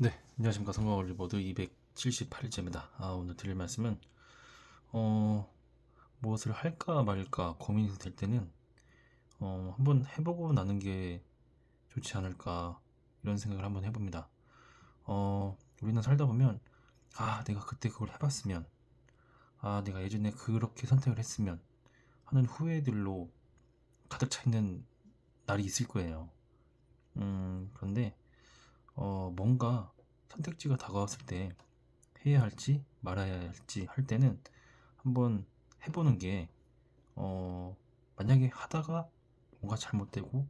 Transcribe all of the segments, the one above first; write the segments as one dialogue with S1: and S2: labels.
S1: 네, 안녕하십니까 성공을 리보드 278일째입니다. 아, 오늘 드릴 말씀은 어, 무엇을 할까 말까 고민이 될 때는 어, 한번 해보고 나는 게 좋지 않을까 이런 생각을 한번 해봅니다. 어, 우리는 살다 보면 아, 내가 그때 그걸 해봤으면 아, 내가 예전에 그렇게 선택을 했으면 하는 후회들로 가득 차 있는 날이 있을 거예요. 음, 그런데 어, 뭔가 선택지가 다가왔을 때 해야 할지 말아야 할지 할 때는 한번 해보는 게, 어, 만약에 하다가 뭔가 잘못되고,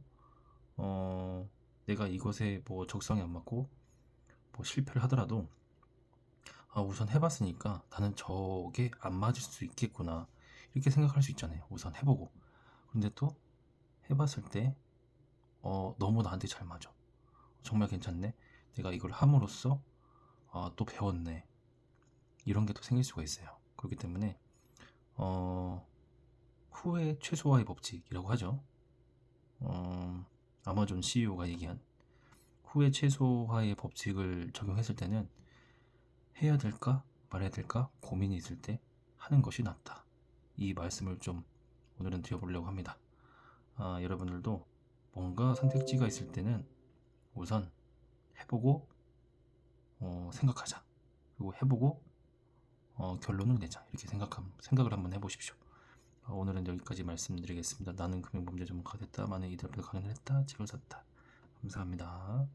S1: 어, 내가 이것에 뭐 적성이 안 맞고, 뭐 실패를 하더라도, 아, 우선 해봤으니까 나는 저게 안 맞을 수 있겠구나. 이렇게 생각할 수 있잖아요. 우선 해보고. 근데 또 해봤을 때, 어, 너무 나한테 잘 맞아. 정말 괜찮네. 내가 이걸 함으로써 아, 또 배웠네. 이런 게 또 생길 수가 있어요. 그렇기 때문에 어, 후회 최소화의 법칙이라고 하죠. 어, 아마존 CEO가 얘기한 후회 최소화의 법칙을 적용했을 때는 해야 될까 말아야 될까 고민이 있을 때 하는 것이 낫다. 이 말씀을 좀 오늘은 드려보려고 합니다. 아, 여러분들도 뭔가 선택지가 있을 때는 우선 해보고 어, 생각하자. 그리고 해보고 어, 결론을 내자. 이렇게 생각함, 생각을 한번 해보십시오. 어, 오늘은 여기까지 말씀드리겠습니다. 나는 금융범죄 전문가가 됐다. 많은 이들 앞에 강연을 했다. 책을 샀다. 감사합니다.